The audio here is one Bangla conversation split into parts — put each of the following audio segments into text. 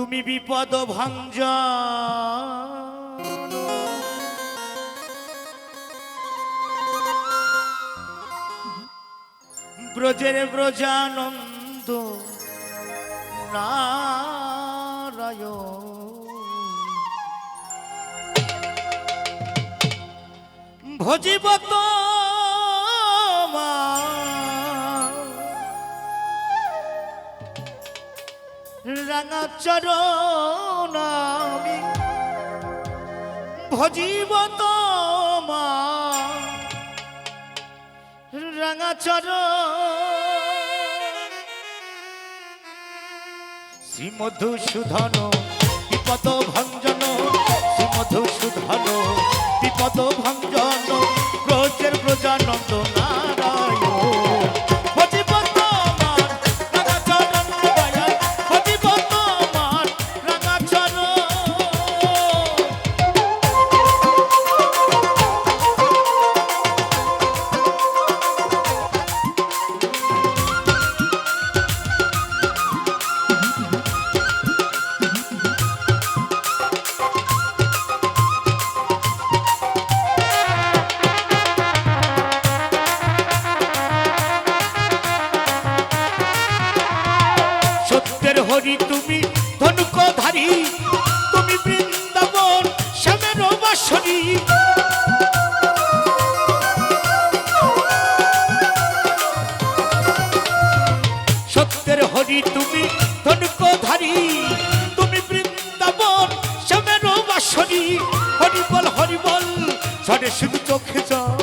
তুমি বিপদ ভঞ্জ ব্রজের ব্রজানন্দ নারায়ণ। ভজিব রাঙা চরণ আমি। ভজিব রাঙা চরণ। শ্রীমধুসূধন বিপদ ভঞ্জন সত্যের হরি তুমি ধনুকধারী, তুমি বৃন্দাবন শ্যামের বাসরী সত্যের হরি তুমি ধনুকধারী, তুমি বৃন্দাবন শ্যামের বাসরী হরিবল হরিবল ঝড়ে শুধু চোখে যাও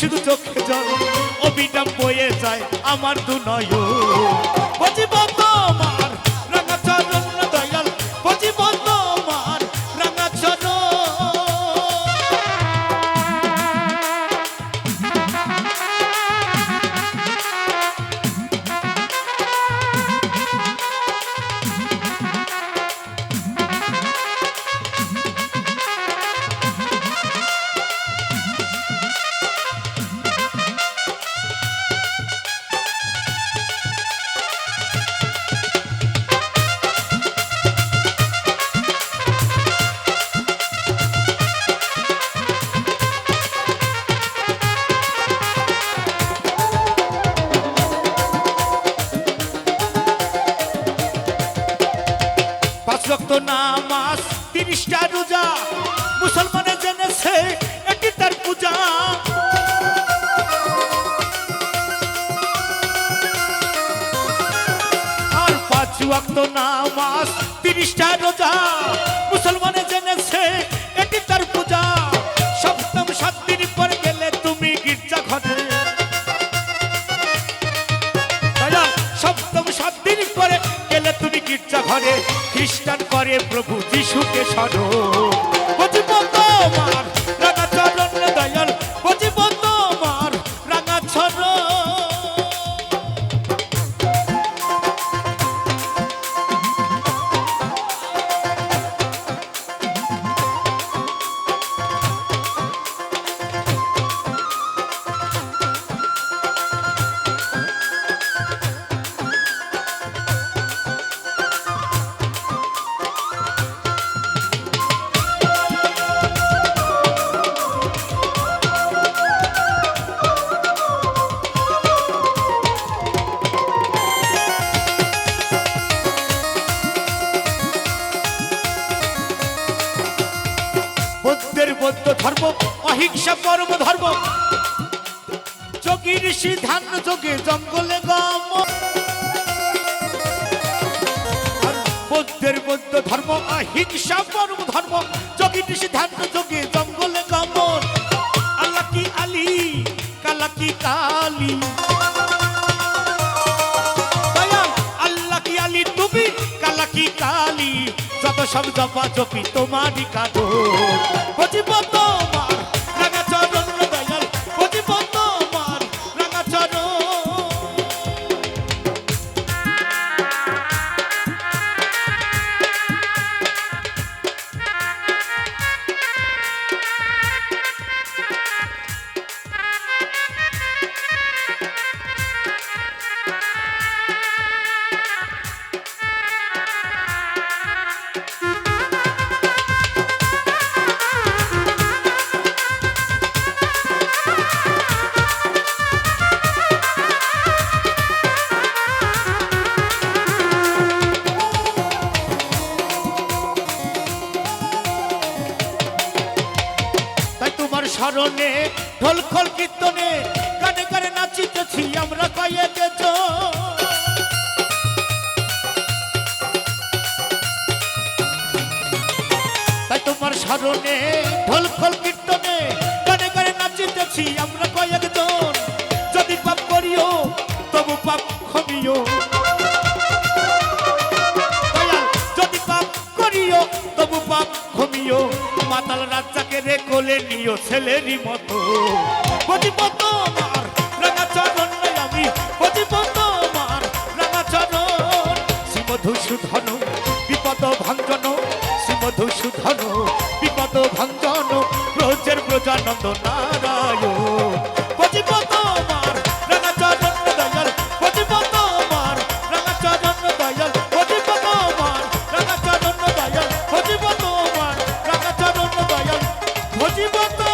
শুধু চোখে জল। অবিরাম বয়ে যায় আমার দু নয় নামাজ, তিরিশটা রোজা। মুসলমানে জেনেছে এটি তার পূজা। আর পাঁচ না নামাজ, তিরিশটা রোজা মুসলমানে জেনেছে এটি তার পূজা। ঘরে খ্রিস্টান করে প্রভু যিশুকে স্মরণ। বৌদ্ধ ধর্ম, অহিংসা পরম ধর্ম। যোগী ঋষি ধ্যান যোগে জঙ্গলে গম। বৌদ্ধের বৌদ্ধ ধর্ম, অহিংসা পরম ধর্ম। যোগী ঋষি যোগে জঙ্গলে গমন আল্লাহ আলী কালা। কালী আল্লাহ আলী তুমি কালী। যত সব জপা জপি তোমারই কাগজ। বুঝিব তোমার স্মরণে ঢোল খোল কীর্তনে কানে গানে নাচিতেছি আমরা কয়েক তাই তোমার স্মরণে ঢোল খোল কীর্তনে, গানে গানে নাচিতেছি আমরা কয়েকজন যদি পাপ করিও, তবু পাপ ক্ষমিও। যদি পাপ করিও তবু পাপ ঘুমিও মাতাল রাজাকে রে কোলে নিও ছেলেরই মতো। মতো আমার রাঙা চরণ আমি বজি আমার রাঙা চরণ। শ্রীমধুসূধন বিপদ ভঞ্জন শ্রীমধুসূধন বিপদ ভঞ্জন, ব্রজের ব্রজানন্দ নারায়ণ। খোঁজিব তো